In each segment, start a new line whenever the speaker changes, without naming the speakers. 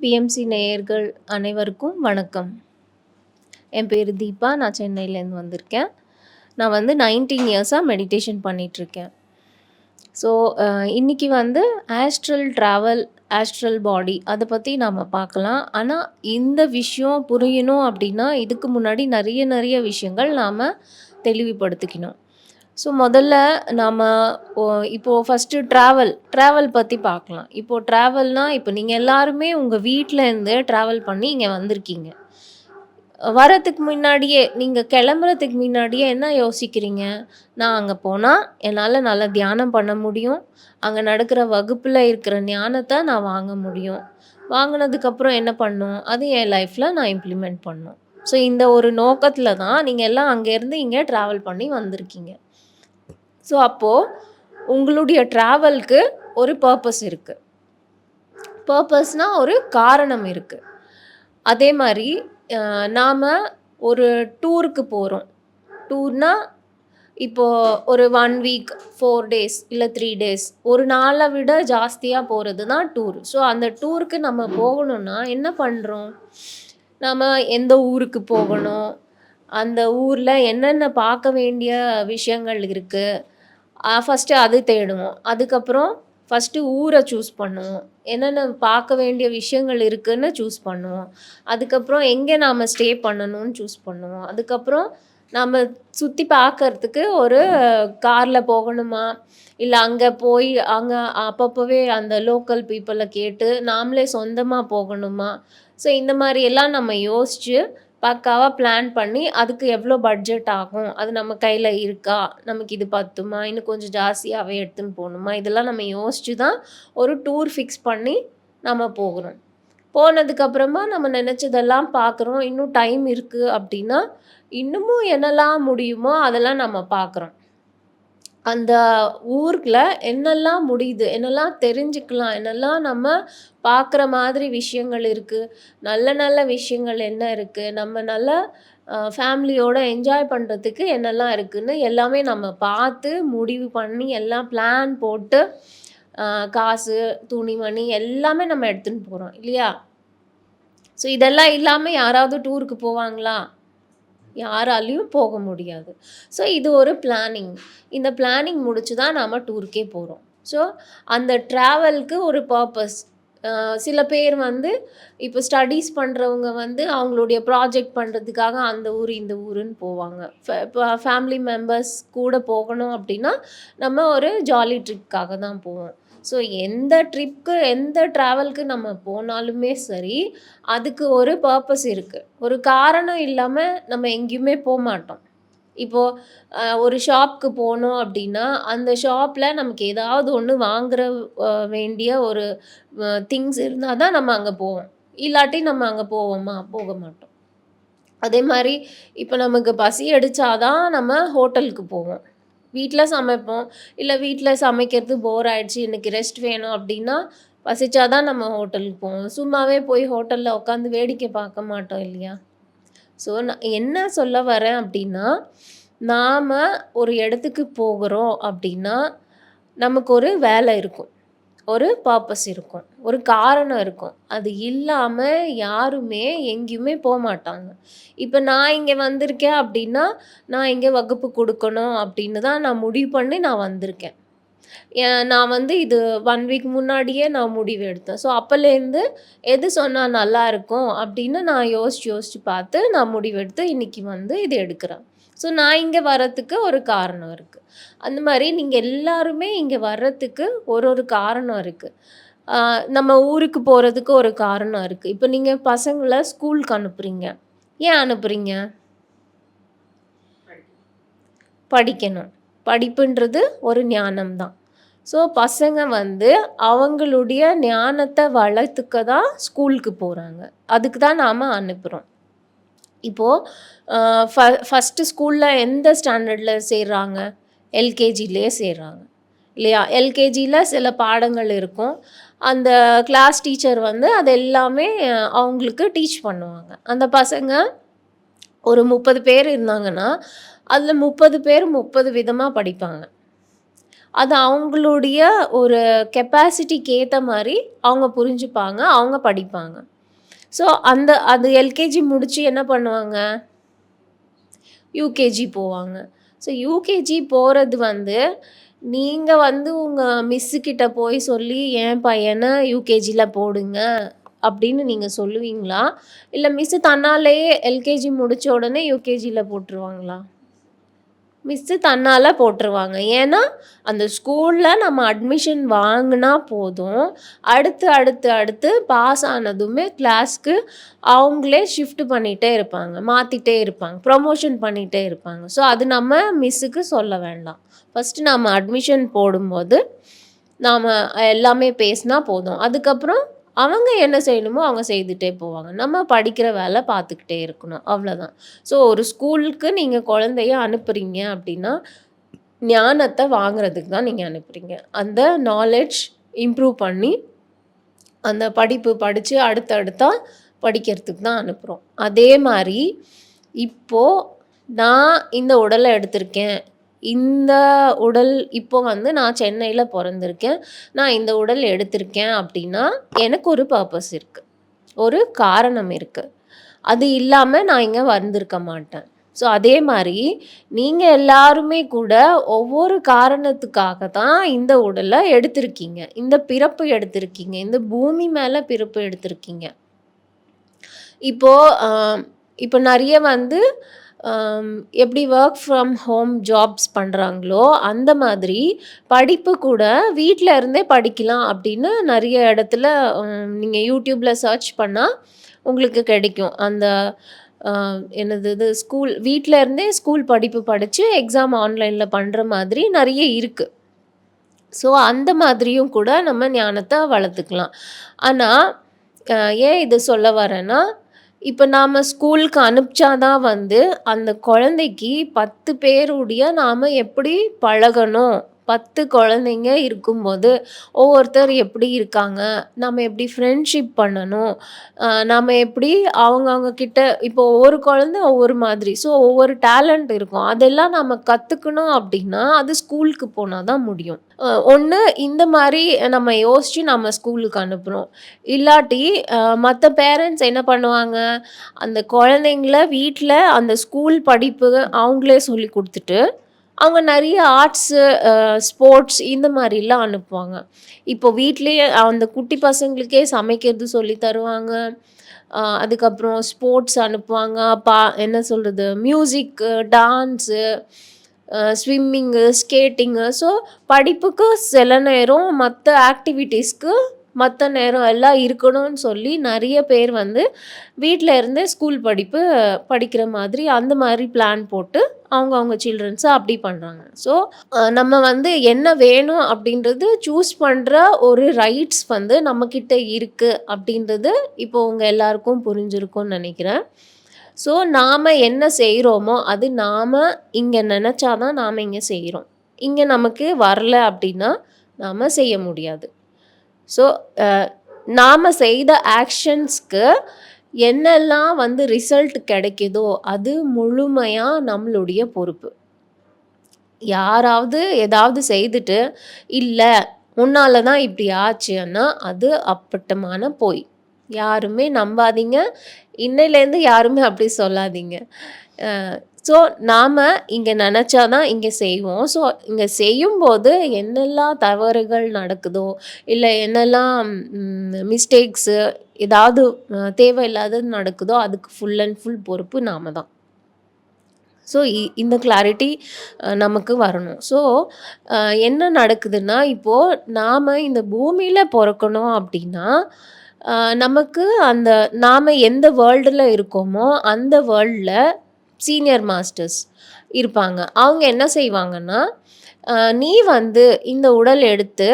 BMC நேயர்கள் அனைவருக்கும் வணக்கம். என் பேர் தீபா. நான் சென்னையிலேருந்து வந்திருக்கேன். நான் வந்து நைன்டீன் இயர்ஸாக மெடிடேஷன் பண்ணிகிட்ருக்கேன் ஸோ இன்றைக்கி வந்து ஆஸ்ட்ரல் ட்ராவல் ஆஸ்ட்ரல் பாடி அதை பற்றி நாம் பார்க்கலாம். ஆனால் இந்த விஷயம் புரியணும் அப்படின்னா இதுக்கு முன்னாடி நிறைய நிறைய விஷயங்கள் நாம் தெளிவுபடுத்திக்கணும். ஸோ முதல்ல நாம் இப்போது ஃபஸ்ட்டு ட்ராவல் ட்ராவல் பற்றி பார்க்கலாம் இப்போது ட்ராவல்னால் இப்போ நீங்கள் எல்லாருமே உங்கள் வீட்டிலேருந்து ட்ராவல் பண்ணி இங்கே வந்திருக்கீங்க. வரத்துக்கு முன்னாடியே நீங்கள் கிளம்புறதுக்கு முன்னாடியே என்ன யோசிக்கிறீங்க? நான் அங்கே போனால் என்னால் நல்லா தியானம் பண்ண முடியும். அங்கே நடக்கிற வகுப்பில் இருக்கிற ஞானத்தை நான் வாங்க முடியும். வாங்கினதுக்கப்புறம் என்ன பண்ணும்? அது என் லைஃப்பில் நான் இம்ப்ளிமெண்ட் பண்ணும். ஸோ இந்த ஒரு நோக்கத்தில் தான் நீங்கள் எல்லாம் அங்கேருந்து இங்கே ட்ராவல் பண்ணி வந்திருக்கீங்க. ஸோ அப்போது உங்களுடைய ட்ராவலுக்கு ஒரு பர்பஸ் இருக்குது பர்பஸ்னால் ஒரு காரணம் இருக்குது அதே மாதிரி நாம் ஒரு டூருக்கு போகிறோம் டூர்னால் இப்போது ஒரு ஒன் வீக் ஃபோர் டேஸ் இல்லை த்ரீ டேஸ் ஒரு நாளை விட ஜாஸ்தியாக போகிறது தான் டூர் ஸோ அந்த டூருக்கு நம்ம போகணுன்னா என்ன பண்ணுறோம் நம்ம எந்த ஊருக்கு போகணும்? அந்த ஊரில் என்னென்ன பார்க்க வேண்டிய விஷயங்கள் இருக்குது ஃபஸ்ட்டு அது தேடுவோம். அதுக்கப்புறம் ஃபஸ்ட்டு ஊரை சூஸ் பண்ணுவோம். என்னென்ன பார்க்க வேண்டிய விஷயங்கள் இருக்குதுன்னு சூஸ் பண்ணுவோம். அதுக்கப்புறம் எங்கே நாம் ஸ்டே பண்ணணும்னு சூஸ் பண்ணுவோம். அதுக்கப்புறம் நம்ம சுற்றி பார்க்கறதுக்கு ஒரு காரில் போகணுமா? இல்லை அங்கே போய் அங்கே அப்பப்போவே அந்த லோக்கல் பீப்புளை கேட்டு நாமளே சொந்தமாக போகணுமா? ஸோ இந்த மாதிரி எல்லாம் நம்ம யோசித்து பக்காவாக பிளான் பண்ணி அதுக்கு எவ்வளோ பட்ஜெட் ஆகும்? அது நம்ம கையில் இருக்கா? நமக்கு இது பத்துமா? இன்னும் கொஞ்சம் ஜாஸ்தியாகவே எடுத்துன்னு போகணுமா? இதெல்லாம் நம்ம யோசித்து தான் ஒரு டூர் ஃபிக்ஸ் பண்ணி நம்ம போகிறோம் போனதுக்கப்புறமா நம்ம நினச்சதெல்லாம் பார்க்குறோம் இன்னும் டைம் இருக்குது அப்படின்னா இன்னமும் என்னெல்லாம் முடியுமோ அதெல்லாம் நம்ம பார்க்குறோம் அந்த ஊரில் என்னெல்லாம் முடியுது என்னெல்லாம் தெரிஞ்சுக்கலாம் என்னெல்லாம் நம்ம பார்க்குற மாதிரி விஷயங்கள் இருக்குது நல்ல நல்ல விஷயங்கள் என்ன இருக்குது நம்ம நல்லா ஃபேமிலியோட என்ஜாய் பண்ணுறதுக்கு என்னெல்லாம் இருக்குதுன்னு எல்லாமே நம்ம பார்த்து முடிவு பண்ணி எல்லாம் பிளான் போட்டு காசு துணிமணி எல்லாமே நம்ம எடுத்துன்னு போகிறோம் இல்லையா? ஸோ இதெல்லாம் இல்லாமல் யாராவது டூருக்கு போவாங்களா? யாராலையும் போக முடியாது. ஸோ இது ஒரு பிளானிங் இந்த பிளானிங் முடிச்சு தான் நாம் டூருக்கே போகிறோம் ஸோ அந்த ட்ராவலுக்கு ஒரு பர்பஸ் சில பேர் வந்து இப்போ ஸ்டடீஸ் பண்ணுறவங்க வந்து அவங்களுடைய ப்ராஜெக்ட் பண்ணுறதுக்காக அந்த ஊர் இந்த ஊருன்னு போவாங்க. இப்போ ஃபேமிலி மெம்பர்ஸ் கூட போகணும் அப்படின்னா நம்ம ஒரு ஜாலி ட்ரிப்காக தான் போவோம். ஸோ எந்த ட்ரிப்க்கு எந்த ட்ராவலுக்கு நம்ம போனாலுமே சரி அதுக்கு ஒரு பர்பஸ் இருக்குது ஒரு காரணம் இல்லாமல் நம்ம எங்கேயுமே போக மாட்டோம். இப்போது ஒரு ஷாப்க்கு போனோம் அப்படின்னா அந்த ஷாப்பில் நமக்கு ஏதாவது ஒன்று வாங்குற வேண்டிய ஒரு திங்ஸ் இருந்தால் தான் நம்ம அங்கே போவோம். இல்லாட்டி நம்ம அங்கே போவோமா போக மாட்டோம். அதே மாதிரி இப்போ நமக்கு பசி அடித்தாதான் நம்ம ஹோட்டலுக்கு போவோம். வீட்டில் சமைப்போம். இல்லை வீட்டில் சமைக்கிறது போர் ஆகிடுச்சு எனக்கு ரெஸ்ட் வேணும் அப்படின்னா பசிச்சாதான் நம்ம ஹோட்டலுக்கு போவோம். சும்மாவே போய் ஹோட்டலில் உட்காந்து வேடிக்கை பார்க்க மாட்டோம் இல்லையா? ஸோ நான் என்ன சொல்ல வரேன் அப்படின்னா நாம் ஒரு இடத்துக்கு போகிறோம் அப்படின்னா நமக்கு ஒரு வேலை இருக்கும். ஒரு பர்பஸ் இருக்கும். ஒரு காரணம் இருக்கும். அது இல்லாமல் யாருமே எங்கேயுமே போக மாட்டாங்க. இப்போ நான் இங்கே வந்திருக்கேன் அப்படின்னா நான் இங்கே வகுப்பு கொடுக்கணும் அப்படின்னு தான் நான் முடிவு பண்ணி நான் வந்திருக்கேன். நான் வந்து இது ஒன் வீக் முன்னாடியே நான் முடிவு எடுத்தேன். ஸோ அப்போலேருந்து எது சொன்னால் நல்லா இருக்கும் அப்படின்னு நான் யோசிச்சு யோசிச்சு பார்த்து நான் முடிவெடுத்து இன்றைக்கி வந்து இது எடுக்கிறேன். ஸோ நான் இங்கே வர்றதுக்கு ஒரு காரணம் இருக்குது அந்த மாதிரி நீங்கள் எல்லாருமே இங்கே வர்றதுக்கு ஒரு ஒரு காரணம் இருக்குது நம்ம ஊருக்கு போகிறதுக்கு ஒரு காரணம் இருக்குது இப்போ நீங்கள் பசங்களை ஸ்கூலுக்கு அனுப்புகிறீங்க ஏன் அனுப்புகிறீங்க படிக்கணும். படிப்புன்றது ஒரு ஞானம் தான். ஸோ பசங்க வந்து அவங்களுடைய ஞானத்தை வளர்த்துக்க தான் ஸ்கூலுக்கு போகிறாங்க அதுக்கு தான் நாம் அனுப்புகிறோம் இப்போது ஃப ஃபஸ்ட்டு ஸ்கூலில் எந்த ஸ்டாண்டர்டில் சேர்றாங்க? எல்கேஜிலே சேர்றாங்க. இல்லையா? எல்கேஜியில் சில பாடங்கள் இருக்கும். அந்த கிளாஸ் டீச்சர் வந்து அது எல்லாமே அவங்களுக்கு டீச் பண்ணுவாங்க. அந்த பசங்க ஒரு முப்பது பேர் இருந்தாங்கன்னா அதில் முப்பது பேர் முப்பது விதமாக படிப்பாங்க. அது அவங்களுடைய ஒரு கெப்பாசிட்டிக்கு ஏற்ற மாதிரி அவங்க புரிஞ்சுப்பாங்க. அவங்க படிப்பாங்க. ஸோ அந்த அது எல்கேஜி முடித்து என்ன பண்ணுவாங்க? யூகேஜி போவாங்க. ஸோ யூகேஜி போகிறது வந்து, நீங்கள் வந்து உங்கள் மிஸ்ஸுக்கிட்ட போய் சொல்லி, "என் பையனை யூகேஜியில் போடுங்க" அப்படின்னு நீங்கள் சொல்லுவீங்களா? இல்லை மிஸ்ஸு தன்னாலேயே எல்கேஜி முடித்த உடனே யூகேஜியில் போட்டுருவாங்களா? மிஸ்ஸு தன்னால போட்டுருவாங்க. ஏன்னா, அந்த ஸ்கூலில் நம்ம அட்மிஷன் வாங்கினா போதும். அடுத்து, அடுத்து, அடுத்து பாஸ் ஆனதுமே கிளாஸ்க்கு அவங்களே ஷிஃப்ட் பண்ணிகிட்டே இருப்பாங்க. மாற்றிட்டே இருப்பாங்க. ப்ரொமோஷன் பண்ணிகிட்டே இருப்பாங்க. ஸோ அது நம்ம மிஸ்ஸுக்கு சொல்ல வேண்டாம். ஃபஸ்ட்டு நம்ம அட்மிஷன் போடும்போது, நாம் எல்லாமே பேசினா போதும். அதுக்கப்புறம் அவங்க என்ன செய்யணுமோ அவங்க செய்துட்டே போவாங்க. நம்ம படிக்கிற வேலை பார்த்துக்கிட்டே இருக்கணும். அவ்வளோதான். ஸோ ஒரு ஸ்கூலுக்கு நீங்கள் குழந்தைய அனுப்புகிறீங்க அப்படின்னா, ஞானத்தை வாங்குறதுக்கு தான் நீங்கள் அனுப்புறீங்க. அந்த நாலெட்ஜ் இம்ப்ரூவ் பண்ணி, அந்த படிப்பு படித்து அடுத்தடுத்தா படிக்கிறதுக்கு தான் அனுப்புகிறோம் அதே மாதிரி இப்போது நான் இந்த உடலை எடுத்திருக்கேன். இந்த உடல் இப்போ வந்து நான் சென்னையில் பிறந்திருக்கேன் நான் இந்த உடல் எடுத்திருக்கேன் அப்படின்னா, எனக்கு ஒரு பர்பஸ் இருக்குது ஒரு காரணம் இருக்குது அது இல்லாமல் நான் இங்கே வந்திருக்க மாட்டேன். ஸோ அதே மாதிரி நீங்கள் எல்லாருமே கூட ஒவ்வொரு காரணத்துக்காக தான் இந்த உடலை எடுத்திருக்கீங்க. இந்த பிறப்பு எடுத்திருக்கீங்க. இந்த பூமி மேலே பிறப்பு எடுத்திருக்கீங்க. இப்போது இப்போ நிறைய வந்து எப்படி ஒர்க் ஃப்ரம் ஹோம் ஜாப்ஸ் பண்ணுறாங்களோ அந்த மாதிரி படிப்பு கூட வீட்டில் இருந்தே படிக்கலாம் அப்படின்னு நிறைய இடத்துல நீங்கள் யூடியூப்பில் சர்ச் பண்ணால் உங்களுக்கு கிடைக்கும். அந்த என்னது இது ஸ்கூல் வீட்டில் இருந்தே ஸ்கூல் படிப்பு படித்து எக்ஸாம் ஆன்லைனில் பண்ணுற மாதிரி நிறைய இருக்குது ஸோ அந்த மாதிரியும் கூட நம்ம ஞானத்தை வளர்த்துக்கலாம். ஆனால் ஏன் இது சொல்ல வரேன்னா, இப்போ நாம் ஸ்கூலுக்கு அனுப்பிச்சா தான் வந்து, அந்த குழந்தைக்கு 10 பேருடைய நாம் எப்படி பழகணும்? 10 குழந்தைங்க இருக்கும்போது, ஒவ்வொருத்தர் எப்படி இருக்காங்க? நம்ம எப்படி ஃப்ரெண்ட்ஷிப் பண்ணணும்? நம்ம எப்படி அவங்கவுங்க கிட்ட இப்போ ஒவ்வொரு குழந்தை ஒவ்வொரு மாதிரி. ஸோ ஒவ்வொரு டேலண்ட் இருக்கும். அதெல்லாம் நம்ம கற்றுக்கணும் அப்படின்னா, அது ஸ்கூலுக்கு போனால் தான் முடியும். ஒன்று இந்த மாதிரி நம்ம யோசித்து நம்ம ஸ்கூலுக்கு அனுப்புகிறோம் இல்லாட்டி மற்ற பேரண்ட்ஸ் என்ன பண்ணுவாங்க? அந்த குழந்தைங்கள வீட்டில் அந்த ஸ்கூல் படிப்பு அவங்களே சொல்லிக் கொடுத்துட்டு அவங்க நிறைய ஆர்ட்ஸு, ஸ்போர்ட்ஸ் இந்த மாதிரிலாம் அனுப்புவாங்க. இப்போ வீட்லேயே அந்த குட்டி பசங்களுக்கே சமைக்கிறது சொல்லி தருவாங்க. அதுக்கப்புறம் ஸ்போர்ட்ஸ் அனுப்புவாங்க. பா என்ன சொல்கிறது மியூசிக்கு, டான்ஸு, ஸ்விம்மிங்கு, ஸ்கேட்டிங்கு. ஸோ படிப்புக்கு சில நேரம் மற்ற ஆக்டிவிட்டீஸ்க்கு மற்ற நேரம் எல்லாம் இருக்கணும்னு சொல்லி நிறைய பேர் வந்து வீட்டில் இருந்தே ஸ்கூல் படிப்பு படிக்கிற மாதிரி அந்த மாதிரி பிளான் போட்டு அவங்கவுங்க சில்ட்ரன்ஸை அப்படி பண்ணுறாங்க ஸோ நம்ம வந்து என்ன வேணும் அப்படின்றது சூஸ் பண்ணுற ஒரு ரைட்ஸ் வந்து நம்மக்கிட்ட இருக்குது அப்படின்றது இப்போ உங்கள் எல்லாருக்கும் புரிஞ்சிருக்கும்னு நினைக்கிறேன். ஸோ நாம் என்ன செய்கிறோமோ அது நாம் இங்கே நினச்சாதான் தான் இங்கே செய்கிறோம் இங்கே நமக்கு வரல அப்படின்னா, நாம் செய்ய முடியாது. ஸோ நாம் uh, நாம செய்த ஆக்ஷன்ஸ்க்கு என்னெல்லாம் வந்து ரிசல்ட் கிடைக்குதோ, அது முழுமையாக நம்மளுடைய பொறுப்பு. யாராவது ஏதாவது செய்துட்டு, இல்லை உன்னால தான் இப்படி ஆச்சுன்னா" அது அப்பட்டமான போய் யாருமே நம்பாதீங்க. இன்னையிலேருந்து யாருமே அப்படி சொல்லாதீங்க. ஸோ நாம் இங்கே நினச்சா தான் இங்கே செய்வோம். ஸோ இங்கே செய்யும்போது என்னெல்லாம் தவறுகள் நடக்குதோ, இல்லை என்னெல்லாம் மிஸ்டேக்ஸு ஏதாவது தேவையில்லாதது நடக்குதோ, அதுக்கு ஃபுல் அண்ட் ஃபுல் பொறுப்பு நாம தான். ஸோ இ இந்த கிளாரிட்டி நமக்கு வரணும். ஸோ என்ன நடக்குதுன்னா, இப்போது நாம் இந்த பூமியில் பிறக்கணும் அப்படின்னா, அ நமக்கு அந்த நாம எந்த வேர்ல்டுல இருக்கோமோ, அந்த வேர்ல்டில் சீனியர் மாஸ்டர்ஸ் இருப்பாங்க. அவங்க என்ன செய்வாங்கன்னா, அ "நீ வந்து இந்த உடல் எடுத்து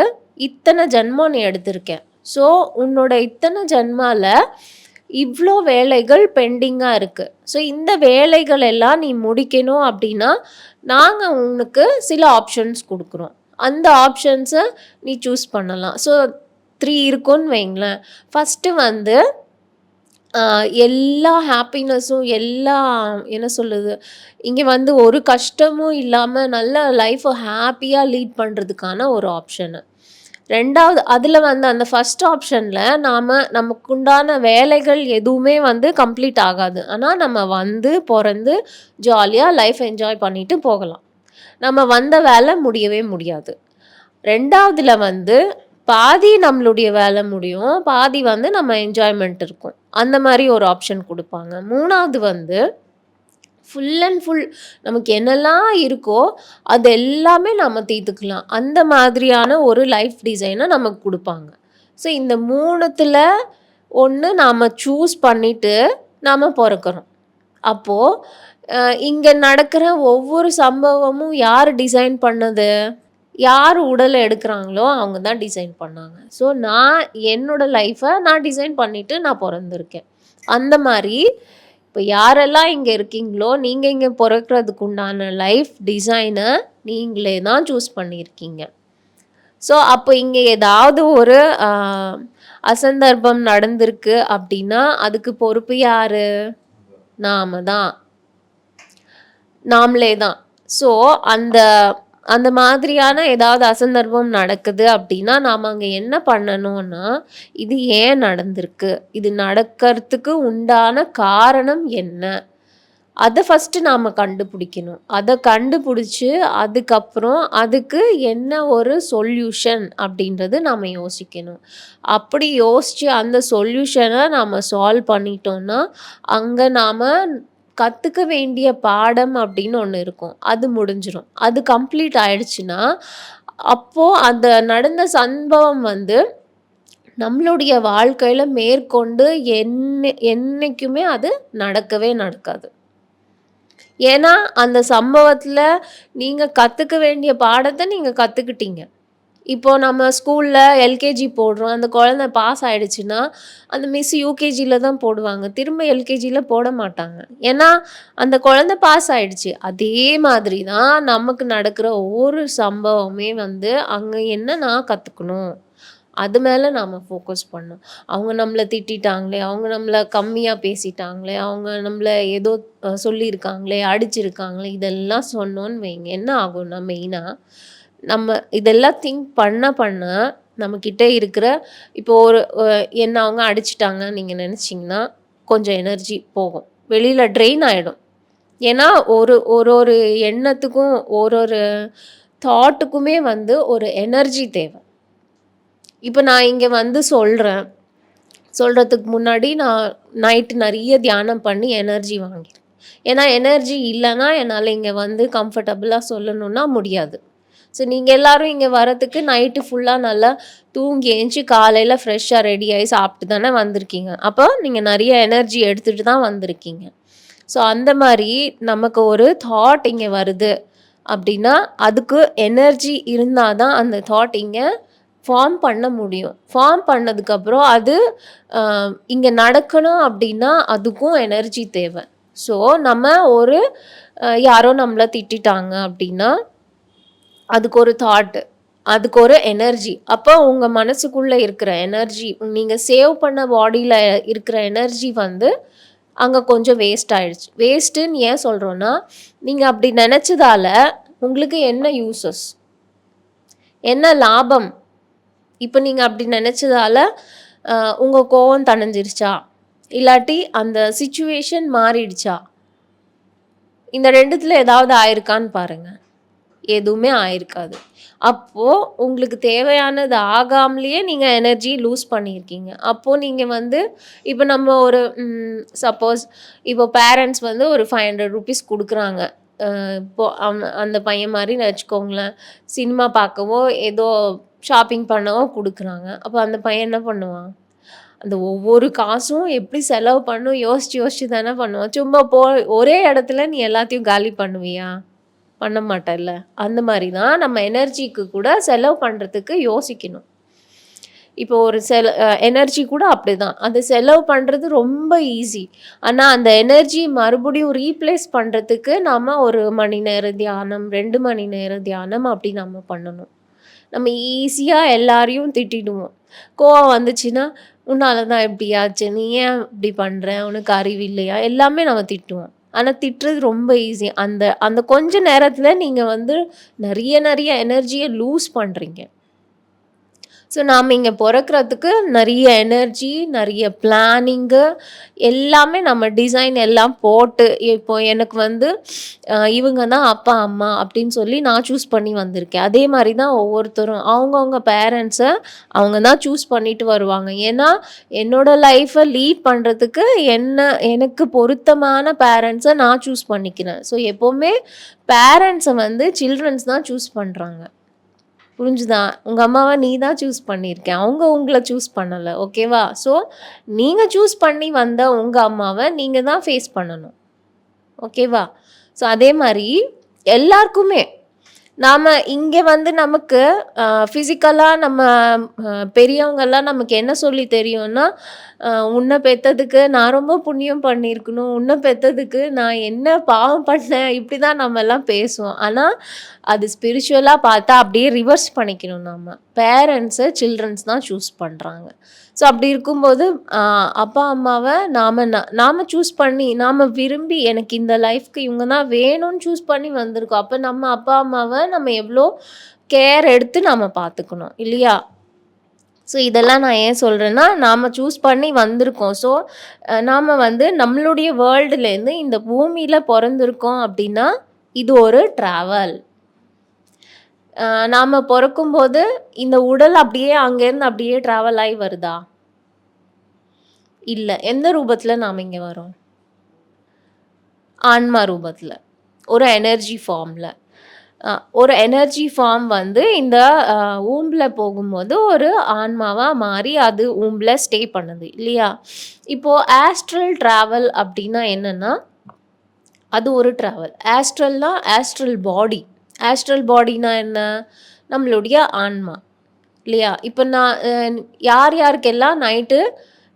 இத்தன ஜென்மம் நீ எடுத்திருக்க. ஸோ உன்னோட இத்தன ஜென்மாவில் இவ்ளோ வேலைகள் பெண்டிங்கா இருக்கு. ஸோ இந்த வேலைகள் எல்லாம் நீ முடிக்கணும் அப்படின்னா, நாங்க உனக்கு சில ஆப்ஷன்ஸ் குடுக்குறோம். அந்த ஆப்ஷன்ஸ நீ சூஸ் பண்ணலாம்." ஸோ த்ரீ இருக்கும்னு வைங்களேன். ஃபஸ்ட்டு வந்து எல்லா ஹாப்பினஸும் எல்லா என்ன சொல்லுது, இங்கே வந்து ஒரு கஷ்டமும் இல்லாமல் நல்ல லைஃப்பை ஹாப்பியாக லீட் பண்ணுறதுக்கான ஒரு ஆப்ஷனு. ரெண்டாவது அதில் வந்து அந்த ஃபர்ஸ்ட் ஆப்ஷனில் நாம் நமக்குண்டான வேலைகள் எதுவுமே வந்து கம்ப்ளீட் ஆகாது. ஆனால் நம்ம வந்து பிறந்து ஜாலியாக லைஃப் என்ஜாய் பண்ணிட்டு போகலாம். நம்ம வந்த வேலை முடியவே முடியாது. ரெண்டாவதில் வந்து பாதி நம்மளுடைய வேலை முடியும். பாதி வந்து நம்ம என்ஜாய்மெண்ட் இருக்கும். அந்த மாதிரி ஒரு ஆப்ஷன் கொடுப்பாங்க மூணாவது வந்து ஃபுல் அண்ட் ஃபுல் நமக்கு என்னலாம் இருக்கோ, அது எல்லாமே நம்ம தீர்த்துக்கலாம். அந்த மாதிரியான ஒரு லைஃப் டிசைனை நமக்கு கொடுப்பாங்க ஸோ இந்த மூணுத்தில் ஒன்று நாம் சூஸ் பண்ணிட்டு நாம் பிறக்கிறோம் அப்போது இங்கே நடக்கிற ஒவ்வொரு சம்பவமும் யார் டிசைன் பண்ணது? யார் உடலை எடுக்கிறாங்களோ அவங்க தான் டிசைன் பண்ணாங்க. ஸோ நான் என்னோட லைஃப்பை நான் டிசைன் பண்ணிவிட்டு நான் பிறந்திருக்கேன் அந்த மாதிரி இப்போ யாரெல்லாம் இங்கே இருக்கீங்களோ, நீங்கள் இங்கே பிறக்கிறதுக்கு உண்டான லைஃப் டிசைனை நீங்களே தான் சூஸ் பண்ணியிருக்கீங்க. ஸோ அப்போ இங்கே ஏதாவது ஒரு அசந்தர்ப்பம் நடந்திருக்கு அப்படின்னா அதுக்கு பொறுப்பு யார் நாம தான். நாமளே தான். ஸோ அந்த அந்த மாதிரியான ஏதாவது அசந்தர்ப்பம் நடக்குது அப்படின்னா நாம் அங்கே என்ன பண்ணணும்னா, இது ஏன் நடந்திருக்கு? இது நடக்கிறதுக்கு உண்டான காரணம் என்ன? அதை ஃபஸ்ட்டு நாம் கண்டுபிடிக்கணும். அதை கண்டுபிடிச்சி அதுக்கப்புறம் அதுக்கு என்ன ஒரு சொல்யூஷன் அப்படின்றது நாம் யோசிக்கணும். அப்படி யோசித்து அந்த சொல்யூஷனை நாம் சால்வ் பண்ணிட்டோம்னா, அங்கே நாம் கற்றுக்க வேண்டிய பாடம் அப்படின்னு ஒன்று இருக்கும். அது முடிஞ்சிடும் அது கம்ப்ளீட் ஆயிடுச்சுன்னா, அப்போது அந்த நடந்த சம்பவம் வந்து நம்மளுடைய வாழ்க்கையில் மேற்கொண்டு என்ன என்றைக்குமே அது நடக்கவே நடக்காது. ஏன்னா, அந்த சம்பவத்தில் நீங்கள் கற்றுக்க வேண்டிய பாடத்தை நீங்கள் கற்றுக்கிட்டீங்க இப்போ நம்ம ஸ்கூலில் எல்கேஜி போடுறோம். அந்த குழந்தை பாஸ் ஆகிடுச்சின்னா அந்த மிஸ் யூகேஜியில் தான் போடுவாங்க. திரும்ப எல்கேஜியில் போட மாட்டாங்க. ஏன்னா, அந்த குழந்தை பாஸ் ஆகிடுச்சு அதே மாதிரி தான் நமக்கு நடக்கிற ஒவ்வொரு சம்பவமே வந்து, அங்கே என்ன நான் கற்றுக்கணும் அது மேலே நாம் ஃபோக்கஸ் பண்ணணும். அவங்க நம்மளை திட்டிட்டாங்களே, அவங்க நம்மளை கம்மியாக பேசிட்டாங்களே, அவங்க நம்மள ஏதோ சொல்லியிருக்காங்களே, அடிச்சிருக்காங்களே, இதெல்லாம் சொன்னோன்னு வைங்க, என்ன ஆகும்னா மெயினாக நம்ம இதெல்லாம் திங்க் பண்ண பண்ண நம்மக்கிட்ட இருக்கிற இப்போ ஒரு என்ன அவங்க அடிச்சிட்டாங்க நீங்கள் நினச்சிங்கன்னா கொஞ்சம் எனர்ஜி போகும். வெளியில் ட்ரெயின் ஆகிடும் ஏன்னா, ஒரு ஒரு ஒரு எண்ணத்துக்கும், ஒரு ஒரு தாட்டுக்குமே வந்து ஒரு எனர்ஜி தேவை இப்போ நான் இங்கே வந்து சொல்கிறேன் சொல்கிறதுக்கு முன்னாடி நான் நைட்டு நிறைய தியானம் பண்ணி எனர்ஜி வாங்கியிருக்கேன். ஏன்னா, எனர்ஜி இல்லைன்னா என்னால் இங்கே வந்து கம்ஃபர்டபுளாக சொல்லணுன்னா முடியாது. ஸோ நீங்கள் எல்லாரும் இங்கே வரதுக்கு நைட்டு ஃபுல்லாக நல்லா தூங்கி ஏஞ்சி காலையில் ஃப்ரெஷ்ஷாக ரெடி ஆகி சாப்பிட்டு தானே வந்திருக்கீங்க. அப்போ நீங்கள் நிறைய எனர்ஜி எடுத்துகிட்டு தான் வந்திருக்கீங்க. ஸோ அந்த மாதிரி நமக்கு ஒரு தாட் இங்கே வருது அப்படின்னா அதுக்கு எனர்ஜி இருந்தால் தான் அந்த தாட் இங்கே ஃபார்ம் பண்ண முடியும். ஃபார்ம் பண்ணதுக்கப்புறம் அது இங்கே நடக்கணும் அப்படின்னா அதுக்கும் எனர்ஜி தேவை ஸோ நம்ம ஒரு யாரோ நம்மளை திட்டிட்டாங்க அப்படின்னா அதுக்கு ஒரு தாட், அதுக்கு ஒரு எனர்ஜி. அப்போ உங்கள் மனசுக்குள்ளே இருக்கிற எனர்ஜி, நீங்கள் சேவ் பண்ண பாடியில் இருக்கிற எனர்ஜி வந்து அங்கே கொஞ்சம் வேஸ்ட் ஆயிடுச்சு. வேஸ்ட்டுன்னு ஏன் சொல்கிறோன்னா நீங்கள் அப்படி நினச்சதால உங்களுக்கு என்ன யூசஸ்? என்ன லாபம்? இப்போ நீங்கள் அப்படி நினச்சதால உங்கள் கோவம் தணிஞ்சிருச்சா? இல்லாட்டி அந்த சுச்சுவேஷன் மாறிடுச்சா? இந்த ரெண்டுத்தில் ஏதாவது ஆயிருக்கான்னு பாருங்கள் எதுவுமே ஆயிருக்காது. அப்போது உங்களுக்கு தேவையானது ஆகாமலேயே நீங்கள் எனர்ஜி லூஸ் பண்ணியிருக்கீங்க. அப்போது நீங்கள் வந்து இப்போ நம்ம ஒரு சப்போஸ் இப்போ பேரண்ட்ஸ் வந்து ஒரு ஃபைவ் ஹண்ட்ரட் ருபீஸ் கொடுக்குறாங்க இப்போ அந்த பையன் மாதிரி வச்சுக்கோங்களேன். சினிமா பார்க்கவோ, ஏதோ ஷாப்பிங் பண்ணவோ கொடுக்குறாங்க அப்போ அந்த பையன் என்ன பண்ணுவான்? அந்த ஒவ்வொரு காசும் எப்படி செலவு பண்ணும் யோசிச்சு யோசிச்சு தானே பண்ணுவான். சும்மா போ ஒரே இடத்துல நீ எல்லாத்தையும் காலி பண்ணுவியா? பண்ண மாட்டேன்ல அந்த மாதிரி தான் நம்ம எனர்ஜிக்கு கூட செலவு பண்ணுறதுக்கு யோசிக்கணும். இப்போ ஒரு செல எனர்ஜி கூட அப்படிதான். அது செலவு பண்ணுறது ரொம்ப ஈஸி. ஆனால் அந்த எனர்ஜி மறுபடியும் ரீப்ளேஸ் பண்ணுறதுக்கு நாம் ஒரு மணி நேர தியானம், ரெண்டு மணி நேர தியானம் அப்படி நம்ம பண்ணணும். நம்ம ஈஸியாக எல்லாரையும் திட்டிடுவோம். கோவம் வந்துச்சுன்னா, "உன்னால தான் இப்படி ஆச்சு. நீ ஏன் இப்படி பண்ணுற உனக்கு அறிவு இல்லையா?" எல்லாமே நம்ம திட்டுவோம். ஆனால் திட்டுறது ரொம்ப ஈஸி. அந்த அந்த கொஞ்ச நேரத்தில் நீங்கள் வந்து நிறைய நிறைய எனர்ஜியை லூஸ் பண்ணுறீங்க ஸோ நாம் இங்கே பிறக்கிறதுக்கு நிறைய எனர்ஜி, நிறைய பிளானிங்கு எல்லாமே நம்ம டிசைன் எல்லாம் போட்டு இப்போ எனக்கு வந்து இவங்க தான் அப்பா, அம்மா அப்படின்னு சொல்லி நான் சூஸ் பண்ணி வந்திருக்கேன். அதே மாதிரி தான் ஒவ்வொருத்தரும் அவங்கவுங்க பேரண்ட்ஸை அவங்க தான் சூஸ் பண்ணிட்டு வருவாங்க. ஏன்னா, என்னோட லைஃப்பை லீட் பண்ணுறதுக்கு என்ன எனக்கு பொருத்தமான பேரண்ட்ஸை நான் சூஸ் பண்ணிக்கிறேன். ஸோ எப்போவுமே பேரண்ட்ஸை வந்து சில்ட்ரன்ஸ் தான் சூஸ் பண்ணுறாங்க புரிஞ்சுதா? உங்கள் அம்மாவை நீ தான் சூஸ் பண்ணியிருக்கேன் அவங்க உங்களை சூஸ் பண்ணலை ஓகேவா? ஸோ நீங்கள் சூஸ் பண்ணி வந்த உங்கள் அம்மாவை நீங்கள் தான் ஃபேஸ் பண்ணணும். ஓகேவா? ஸோ அதே மாதிரி எல்லாருக்குமே நாம் இங்கே வந்து நமக்கு ஃபிசிக்கலாக நம்ம பெரியவங்கெல்லாம் நமக்கு என்ன சொல்லி தெரியும்னா, உன்னை பெற்றதுக்கு நான் ரொம்ப புண்ணியம் பண்ணியிருக்கணும். உன்னை பெற்றதுக்கு நான் என்ன பாவம் பண்ணேன்?" நம்ம எல்லாம் பேசுவோம். ஆனால் அது ஸ்பிரிச்சுவலாக பார்த்தா அப்படியே ரிவர்ஸ் பண்ணிக்கணும் நம்ம பேரண்ட்ஸ சில்ட்ரன்ஸ் தான் சூஸ் பண்ணுறாங்க ஸோ அப்படி இருக்கும்போது அப்பா, அம்மாவை நாம் நாம் சூஸ் பண்ணி, நாம் விரும்பி எனக்கு இந்த லைஃப்க்கு இவங்க தான் வேணும்னு சூஸ் பண்ணி வந்திருக்கோம். அப்போ நம்ம அப்பா, அம்மாவை நம்ம எவ்வளோ கேர் எடுத்து நாம் பார்த்துக்கணும். இல்லையா? ஸோ இதெல்லாம் நான் ஏன் சொல்கிறேன்னா நாம் சூஸ் பண்ணி வந்திருக்கோம். ஸோ நாம் வந்து நம்மளுடைய வேர்ல்டுலேருந்து இந்த பூமியில் பிறந்திருக்கோம் அப்படின்னா, இது ஒரு ட்ராவல். நாம் பிறக்கும்போது இந்த உடல் அப்படியே அங்கேருந்து அப்படியே ட்ராவல் ஆகி வருதா? இல்லை எந்த ரூபத்தில் நாம் இங்கே வரோம்? ஆன்மா ரூபத்தில் ஒரு எனர்ஜி ஃபார்மில் ஒரு எனர்ஜி ஃபார்ம் வந்து இந்த ஊம்பில் போகும்போது ஒரு ஆன்மாவாக மாறி அது ஊம்பில் ஸ்டே பண்ணுது. இல்லையா? இப்போது ஆஸ்ட்ரல் ட்ராவல் அப்படின்னா என்னென்னா அது ஒரு ட்ராவல். ஆஸ்ட்ரல்னா ஆஸ்ட்ரல் பாடி. ஆஸ்ட்ரல் பாடினா என்ன? நம்மளுடைய ஆன்மா. இல்லையா? இப்போ நான் யார் யாருக்கெல்லாம் நைட்டு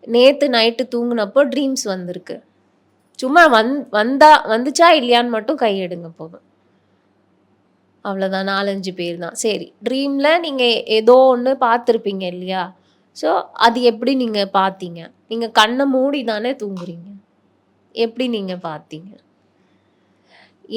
நேற்று நைட்டு தூங்கினப்போ ட்ரீம்ஸ் வந்திருக்கு? சும்மா வந் வந்தா வந்துச்சா இல்லையான்னு மட்டும் கையெடுங்க போதும். அவ்வளோதான் 4, 5 பேர் தான். சரி. ட்ரீமில் நீங்கள் ஏதோ ஒன்று பார்த்துருப்பீங்க இல்லையா? ஸோ அது எப்படி நீங்கள் பார்த்தீங்க? நீங்கள் கண்ணை மூடி தானே தூங்குறீங்க. எப்படி நீங்கள் பார்த்தீங்க?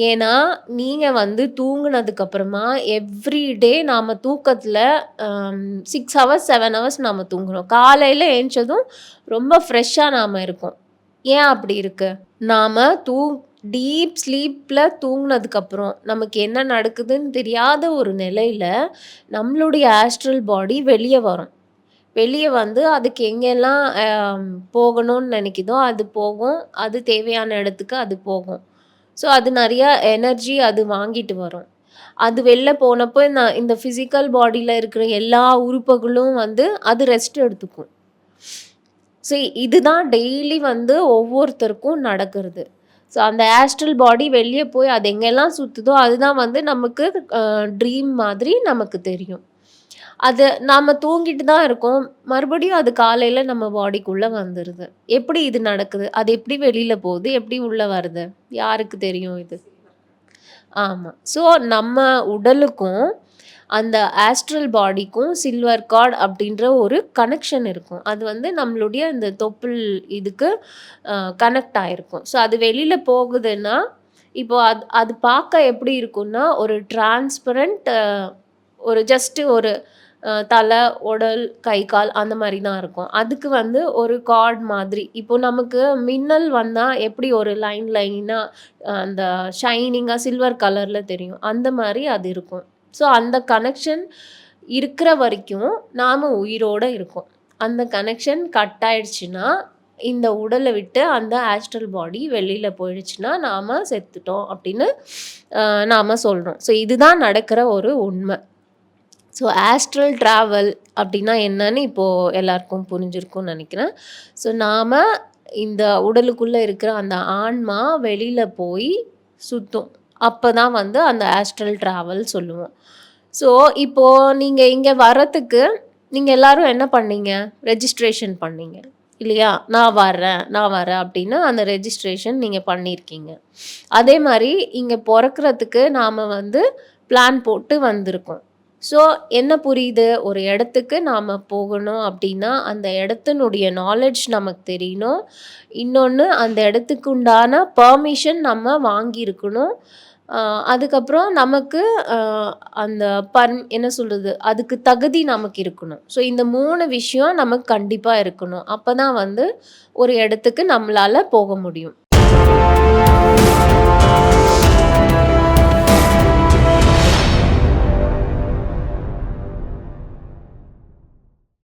ஏன்னா, நீங்கள் வந்து தூங்கினதுக்கப்புறமா எவ்ரிடே எவ்ரி டே நாம தூக்கத்துல அம் 6 ஹவர்ஸ், செவன் ஹவர்ஸ் நாம் தூங்குறோம். காலையில் ஏஞ்சதும் ரொம்ப ஃப்ரெஷ்ஷாக நாம் இருக்கோம். ஏன் அப்படி இருக்கு? நாம் தூ டீப் ஸ்லீப்பில் தூங்கினதுக்கப்புறம் நமக்கு என்ன நடக்குதுன்னு தெரியாத ஒரு நிலையில் நம்மளுடைய ஆஸ்ட்ரல் பாடி வெளியே வரும். வெளியே வந்து அதுக்கு எங்கெல்லாம் போகணும்னு நினைக்குதோ அது போகும். அது தேவையான இடத்துக்கு அது போகும். ஸோ அது நிறையா எனர்ஜி அது வாங்கிட்டு வரும். அது வெளில போனப்போ நான் இந்த ஃபிசிக்கல் பாடியில் இருக்கிற எல்லா உறுப்புகளும் வந்து அது ரெஸ்ட் எடுத்துக்கும். ஸோ இதுதான் டெய்லி வந்து ஒவ்வொருத்தருக்கும் நடக்கிறது. ஸோ அந்த ஆஸ்ட்ரல் பாடி வெளியே போய் அது எங்கெல்லாம் சுற்றுதோ அதுதான் வந்து நமக்கு ட்ரீம் மாதிரி நமக்கு தெரியும். அது நாம் தூங்கிட்டு தான் இருக்கோம். மறுபடியும் அது காலையில் நம்ம பாடிக்குள்ளே வந்துடுது எப்படி இது நடக்குது? அது எப்படி வெளியில் போகுது? எப்படி உள்ளே வருது? யாருக்கு தெரியும் இது? ஆமாம் ஸோ நம்ம உடலுக்கும், அந்த ஆஸ்ட்ரல் பாடிக்கும் சில்வர் கார்டு அப்படின்ற ஒரு கனெக்ஷன் இருக்கும். அது வந்து நம்மளுடைய இந்த தொப்புள் இதுக்கு கனெக்ட் ஆகிருக்கும் ஸோ அது வெளியில் போகுதுன்னா, இப்போ அது அது பார்க்க எப்படி இருக்கும்னா, ஒரு டிரான்ஸ்பரண்ட் ஒரு ஜஸ்ட்டு ஒரு தலை, உடல், கை, கால் அந்த மாதிரி தான் இருக்கும். அதுக்கு வந்து ஒரு கார்ட் மாதிரி இப்போ நமக்கு மின்னல் வந்தால் எப்படி ஒரு லைன் லைனாக அந்த ஷைனிங்காக சில்வர் கலரில் தெரியும். அந்த மாதிரி அது இருக்கும். ஸோ அந்த கனெக்ஷன் இருக்கிற வரைக்கும் நாம் உயிரோட இருக்கோம். அந்த கனெக்ஷன் கட் ஆயிடுச்சுன்னா, இந்த உடலை விட்டு அந்த ஆஸ்ட்ரல் பாடி வெளியில் போயிடுச்சுன்னா, நாம் செத்துட்டோம் அப்படின்னு நாம் சொல்கிறோம் ஸோ இதுதான் நடக்கிற ஒரு உண்மை. ஸோ ஆஸ்ட்ரல் ட்ராவல் அப்படின்னா என்னன்னு இப்போது எல்லாருக்கும் புரிஞ்சிருக்கும்னு நினைக்கிறேன் ஸோ நாம் இந்த உடலுக்குள்ளே இருக்கிற அந்த ஆன்மா வெளியில் போய் சுற்றும் அப்போ தான் வந்து அந்த ஆஸ்ட்ரல் ட்ராவல் சொல்லுவோம். ஸோ இப்போ நீங்கள் இங்கே வரதுக்கு நீங்கள் எல்லாரும் என்ன பண்ணீங்க? ரெஜிஸ்ட்ரேஷன் பண்ணீங்க. இல்லையா? நான் வர்றேன், நான் வரேன் அப்படின்னு அந்த ரெஜிஸ்ட்ரேஷன் நீங்கள் பண்ணியிருக்கீங்க. அதே மாதிரி இங்கே பிறக்கிறதுக்கு நாம் வந்து பிளான் போட்டு வந்திருக்கோம். ஸோ என்ன புரியுது? ஒரு இடத்துக்கு நாம் போகணும் அப்படின்னா அந்த இடத்தினுடைய நாலேட்ஜ் நமக்கு தெரியணும். இன்னொன்று அந்த இடத்துக்கு உண்டான பர்மிஷன் நம்ம வாங்கியிருக்கணும். அதுக்கப்புறம் நமக்கு அந்த பர்ம் என்ன சொல்கிறது அதுக்கு தகுதி நமக்கு இருக்கணும். ஸோ இந்த மூணு விஷயம் நமக்கு கண்டிப்பாக இருக்கணும். அப்போ தான் வந்து ஒரு இடத்துக்கு நம்மளால போக முடியும்.